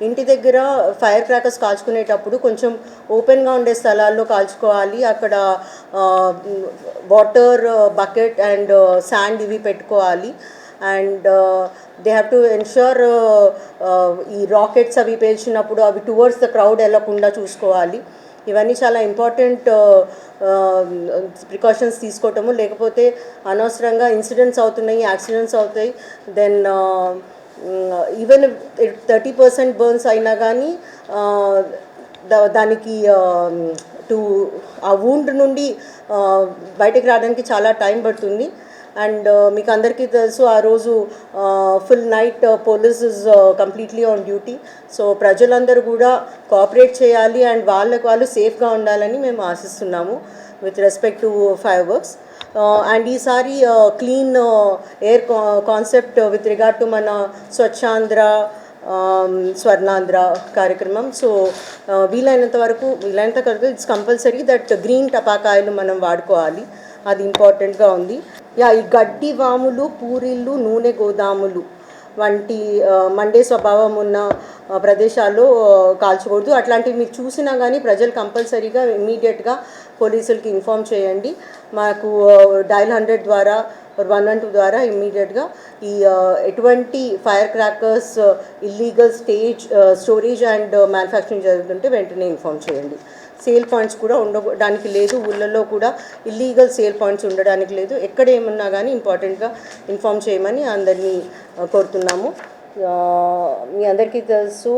ఇంటి దగ్గర fire crackers కాల్చుకునేటప్పుడు కొంచెం ఓపెన్గా ఉండే స్థలాల్లో కాల్చుకోవాలి. అక్కడ వాటర్ బకెట్ అండ్ శాండ్ ఇవి పెట్టుకోవాలి. And they have to ensure ఈ రాకెట్స్ అవి పేల్చినప్పుడు అవి టువర్డ్స్ ద క్రౌడ్ వెళ్ళకుండా చూసుకోవాలి. ఇవన్నీ చాలా ఇంపార్టెంట్ ప్రికాషన్స్ uh, uh, తీసుకోవటము. లేకపోతే అనవసరంగా ఇన్సిడెంట్స్ అవుతున్నాయి యాక్సిడెంట్స్ అవుతాయి. Then even thirty percent burns అయినా కానీ దా- దానికి టు ఆ వూండ్ నుండి బయటకు రావడానికి చాలా టైం పడుతుంది. అండ్ మీకు అందరికీ తెలుసు ఆ రోజు full night police is completely on duty. So ప్రజలందరూ కూడా కోఆపరేట్ చేయాలి అండ్ వాళ్ళకు వాళ్ళు సేఫ్గా ఉండాలని మేము ఆశిస్తున్నాము with respect to fireworks and ఈసారి clean air concept with regard to మన స్వచ్ఛాంధ్ర um, స్వర్ణాంధ్ర కార్యక్రమం. సో uh, వీలైనంత వరకు వీలైనంత వరకు ఇట్స్ కంపల్సరీ దట్ గ్రీన్ టపాకాయలు మనం వాడుకోవాలి. అది ఇంపార్టెంట్గా ఉంది. యా ఈ గడ్డి వాములు పూరీళ్ళు నూనె గోదాములు వంటి uh, మండే స్వభావం ఉన్న ప్రదేశాల్లో కాల్చకూడదు. అట్లాంటివి మీరు చూసినా కానీ ప్రజలు కంపల్సరీగా ఇమీడియట్గా పోలీసులకి ఇన్ఫామ్ చేయండి. మాకు డైల్ హండ్రెడ్ ద్వారా వన్ వన్ టూ ద్వారా ఇమ్మీడియట్గా ఈ ఎటువంటి firecrackers illegal stage storage and manufacturing జరుగుతుంటే వెంటనే ఇన్ఫామ్ చేయండి. సేల్ పాయింట్స్ కూడా ఉండడానికి లేదు. ఊళ్ళల్లో కూడా ఇల్లీగల్ సేల్ పాయింట్స్ ఉండడానికి లేదు. ఎక్కడ ఏమున్నా కానీ ఇంపార్టెంట్గా ఇన్ఫామ్ చేయమని అందరినీ కోరుతున్నాము. మీ అందరికీ తెలుసు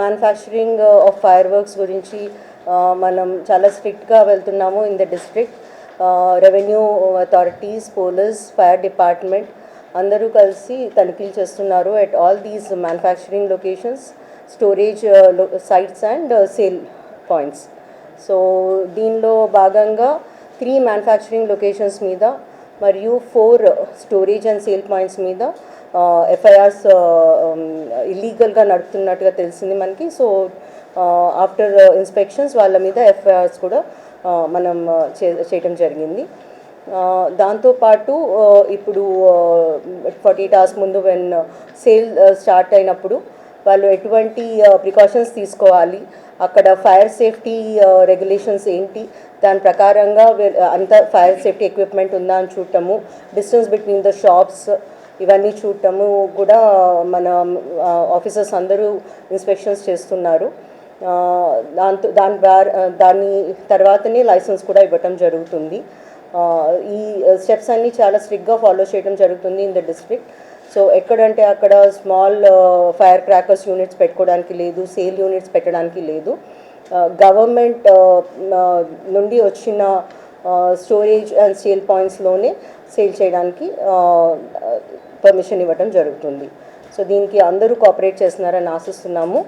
మ్యానుఫ్యాక్చరింగ్ ఆఫ్ ఫైర్ వర్క్స్ గురించి మనం చాలా స్ట్రిక్ట్గా వెళ్తున్నాము in the district revenue authorities police fire department అందరూ కలిసి తనిఖీలు చేస్తున్నారు at all these manufacturing locations storage sites and sale points so దీనిలో భాగంగా త్రీ మ్యానుఫ్యాక్చరింగ్ లొకేషన్స్ మీద మరియు four storage and sale points మీద ఎఫ్ఐఆర్స్ ఇల్లీగల్గా నడుపుతున్నట్టుగా తెలిసింది మనకి. సో ఆఫ్టర్ ఇన్స్పెక్షన్స్ వాళ్ళ మీద ఎఫ్ఐఆర్స్ కూడా మనం చే చేయటం జరిగింది. దాంతోపాటు ఇప్పుడు ఫార్టీ టాస్ అవర్స్ ముందు వెన్ సేల్ స్టార్ట్ అయినప్పుడు వాళ్ళు ఎటువంటి ప్రికాషన్స్ తీసుకోవాలి అక్కడ ఫైర్ సేఫ్టీ రెగ్యులేషన్స్ ఏంటి దాని ప్రకారంగా అంత ఫైర్ సేఫ్టీ ఎక్విప్మెంట్ ఉందా అని చూడటము డిస్టెన్స్ బిట్వీన్ ద షాప్స్ ఇవన్నీ చూడటము కూడా మన ఆఫీసర్స్ అందరూ ఇన్స్పెక్షన్స్ చేస్తున్నారు. దాంతో దాని ద్వారా దాని తర్వాతనే లైసెన్స్ కూడా ఇవ్వటం జరుగుతుంది. ఈ స్టెప్స్ అన్నీ చాలా స్ట్రిక్ట్గా ఫాలో చేయడం జరుగుతుంది ఇన్ ద డిస్ట్రిక్ట్. సో ఎక్కడంటే అక్కడ స్మాల్ ఫైర్ క్రాకర్స్ యూనిట్స్ పెట్టుకోవడానికి లేదు సేల్ యూనిట్స్ పెట్టడానికి లేదు. గవర్నమెంట్ నుండి వచ్చిన స్టోరేజ్ అండ్ సేల్ పాయింట్స్లోనే సేల్ చేయడానికి పర్మిషన్ ఇవ్వడం జరుగుతుంది. సో దీనికి అందరూ కోఆపరేట్ చేస్తున్నారని ఆశిస్తున్నాము.